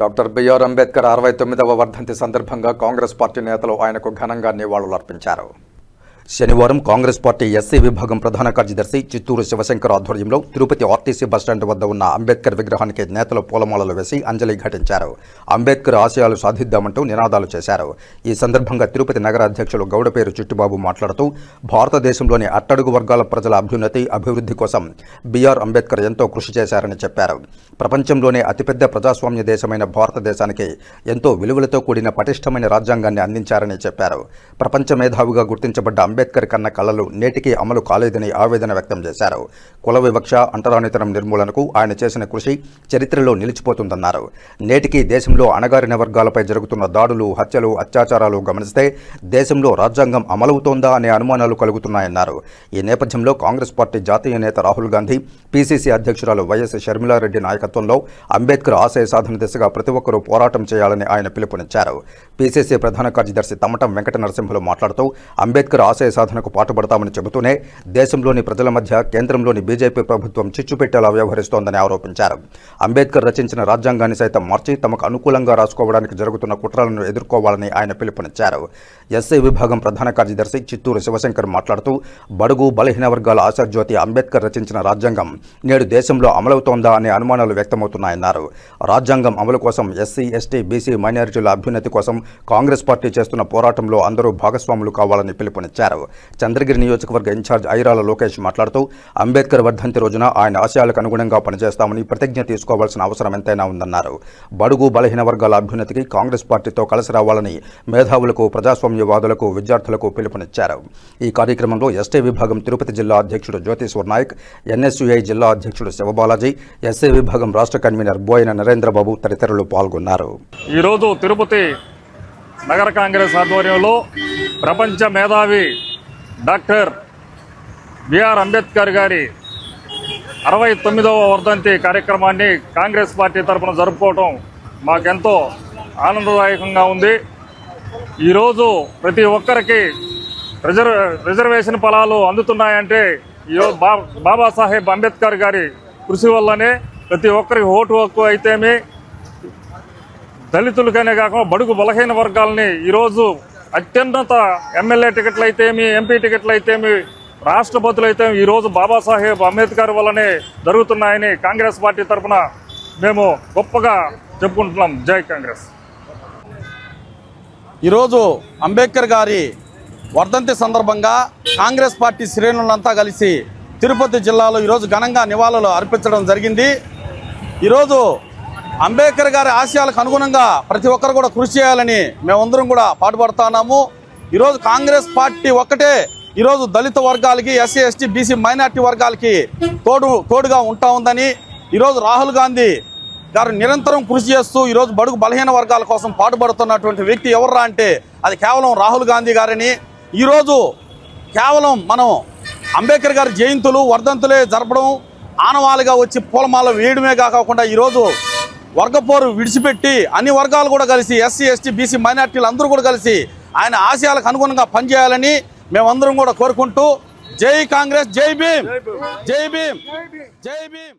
Doctor BR Ambedkar అరవై తొమ్మిదవ వర్ధంతి సందర్భంగా కాంగ్రెస్ పార్టీ నేతలు ఆయనకు ఘనంగా నివాళులర్పించారు. శనివారం కాంగ్రెస్ పార్టీ ఎస్సీ విభాగం ప్రధాన కార్యదర్శి చిత్తూరు శివశంకర్ ఆధ్వర్యంలో తిరుపతి ఆర్టీసీ బస్టాండ్ వద్ద ఉన్న అంబేద్కర్ విగ్రహానికి నేతలు పూలమాలలు వేసి అంజలి ఘటించారు. అంబేద్కర్ ఆశయాలు సాధిద్దామంటూ నినాదాలు చేశారు. ఈ సందర్భంగా తిరుపతి నగర అధ్యక్షులు గౌడపేరు చిట్టుబాబు మాట్లాడుతూ భారతదేశంలోని అట్టడుగు వర్గాల ప్రజల అభ్యున్నతి అభివృద్ధి కోసం బిఆర్ అంబేద్కర్ ఎంతో కృషి చేశారని చెప్పారు. ప్రపంచంలోనే అతిపెద్ద ప్రజాస్వామ్య దేశమైన భారతదేశానికి ఎంతో విలువలతో కూడిన పటిష్టమైన రాజ్యాంగాన్ని అందించారని చెప్పారు. ప్రపంచ మేధావిగా గుర్తించబడ్డ అంబేద్కర్ కన్న కళలు నేటికీ అమలు కాలేదని ఆవేదన వ్యక్తం చేశారు. కుల వివక్ష అంటరానితనం నిర్మూలనకు ఆయన చేసిన కృషి చరిత్రలో నిలిచిపోతుందన్నారు. నేటికి దేశంలో అణగారిన వర్గాలపై జరుగుతున్న దాడులు హత్యలు అత్యాచారాలు గమనిస్తే దేశంలో రాజ్యాంగం అమలవుతోందా అనే అనుమానాలు కలుగుతున్నాయన్నారు. ఈ నేపథ్యంలో కాంగ్రెస్ పార్టీ జాతీయ నేత రాహుల్ గాంధీ పీసీసీ అధ్యక్షురాలు వైఎస్ షర్మిలారెడ్డి నాయకత్వంలో అంబేద్కర్ ఆశయ సాధన దిశగా ప్రతి ఒక్కరూ పోరాటం చేయాలని ఆయన పిలుపునిచ్చారు. పీసీసీ ప్రధాన కార్యదర్శి తమటం వెంకట నరసింహులు మాట్లాడుతూ అంబేద్కర్ ఆశయ సాధనకు పాటుపడతామని చెబుతూనే దేశంలోని ప్రజల మధ్య కేంద్రంలోని బీజేపీ ప్రభుత్వం చిచ్చుపెట్టేలా వ్యవహరిస్తోందని ఆరోపించారు. అంబేద్కర్ రచించిన రాజ్యాంగాన్ని సైతం మార్చి తమకు అనుకూలంగా రాసుకోవడానికి జరుగుతున్న కుట్రలను ఎదుర్కోవాలని ఆయన పిలుపునిచ్చారు. ఎస్ఐ విభాగం ప్రధాన కార్యదర్శి చిత్తూరు శివశంకర్ మాట్లాడుతూ బడుగు బలహీన వర్గాల ఆశాజ్యోతి అంబేద్కర్ రచించిన రాజ్యాంగం నేడు దేశంలో అమలవుతోందా అనే అనుమానాలు వ్యక్తమవుతున్నాయన్నారు. రాజ్యాంగం అమలు కోసం ఎస్సీ ఎస్టీ బీసీ మైనారిటీల అభ్యున్నతి కోసం కాంగ్రెస్ పార్టీ చేస్తున్న పోరాటంలో అందరూ భాగస్వాములు కావాలని పిలుపునిచ్చారు. చంద్రగిరి నియోజకవర్గ ఇన్ఛార్జ్ ఐరాల లోకేష్ మాట్లాడుతూ అంబేద్కర్ వర్ధంతి రోజున ఆయన ఆశయాలకు అనుగుణంగా పనిచేస్తామని ప్రతిజ్ఞ తీసుకోవాల్సిన అవసరం ఎంతైనా ఉందన్నారు. బడుగు బలహీన వర్గాల అభ్యున్నతికి కాంగ్రెస్ పార్టీతో కలిసి రావాలని మేధావులకు ప్రజాస్వామ్యవాదులకు విద్యార్థులకు పిలుపునిచ్చారు. ఈ కార్యక్రమంలో ఎస్టీ విభాగం తిరుపతి జిల్లా అధ్యక్షుడు జ్యోతిశ్వర్ నాయక్ ఎన్ఎస్యుఐ జిల్లా అధ్యక్షుడు శివబాలాజీ ఎస్ఏ విభాగం రాష్ట్ర కన్వీనర్ బోయిన నరేంద్రబాబు తదితరులు పాల్గొన్నారు. ఈరోజు తిరుపతి నగర కాంగ్రెస్ ఆధ్వర్యంలో ప్రపంచ మేధావి డాక్టర్ బిఆర్ అంబేద్కర్ గారి అరవై తొమ్మిదవ వర్ధంతి కార్యక్రమాన్ని కాంగ్రెస్ పార్టీ తరఫున జరుపుకోవటం మాకెంతో ఆనందదాయకంగా ఉంది. ఈరోజు ప్రతి ఒక్కరికి రిజర్వ్ రిజర్వేషన్ ఫలాలు అందుతున్నాయంటే ఈరోజు బా బాబాసాహెబ్ అంబేద్కర్ గారి కృషి వల్లనే ప్రతి ఒక్కరికి ఓటు హక్కు అయితేమి దళితులకనే కాకుండా బడుగు బలహీన వర్గాలని ఈరోజు అత్యున్నత ఎమ్మెల్యే టికెట్లు అయితేమి ఎంపీ టికెట్లు అయితేమి రాష్ట్రపతులు అయితే ఈరోజు బాబాసాహెబ్ అంబేద్కర్ వల్లనే జరుగుతున్నాయని కాంగ్రెస్ పార్టీ తరఫున మేము గొప్పగా చెప్పుకుంటున్నాం. జై కాంగ్రెస్. ఈరోజు అంబేద్కర్ గారి వర్ధంతి సందర్భంగా కాంగ్రెస్ పార్టీ శ్రేణులంతా కలిసి తిరుపతి జిల్లాలో ఈరోజు ఘనంగా నివాళులు అర్పించడం జరిగింది. ఈరోజు అంబేద్కర్ గారి ఆశయాలకు అనుగుణంగా ప్రతి ఒక్కరు కూడా కృషి చేయాలని మేమందరం కూడా పాటుపడుతున్నాము ఈరోజు కాంగ్రెస్ పార్టీ ఒక్కటే ఈరోజు దళిత వర్గాలకి ఎస్సీ ఎస్టీ బీసీ మైనార్టీ వర్గాలకి తోడు తోడుగా ఉంటా ఉందని ఈరోజు రాహుల్ గాంధీ గారు నిరంతరం కృషి చేస్తూ ఈరోజు బడుగు బలహీన వర్గాల కోసం పాటుపడుతున్నటువంటి వ్యక్తి ఎవర్రా అంటే అది కేవలం రాహుల్ గాంధీ గారని. ఈరోజు కేవలం మనం అంబేద్కర్ గారి జయంతులు వర్ధంతులే జరపడం ఆనవాలుగా వచ్చి పూలమాల వేయడమే కాకుండా ఈరోజు వర్గపోరు విడిచిపెట్టి అన్ని వర్గాలు కూడా కలిసి ఎస్సీ ఎస్టీ బీసీ మైనార్టీలు అందరూ కూడా కలిసి ఆయన ఆశయాలకు అనుగుణంగా పనిచేయాలని మేమందరం కూడా కోరుకుంటూ జై కాంగ్రెస్ జై భీమ్! జై భీమ్! జై భీమ్!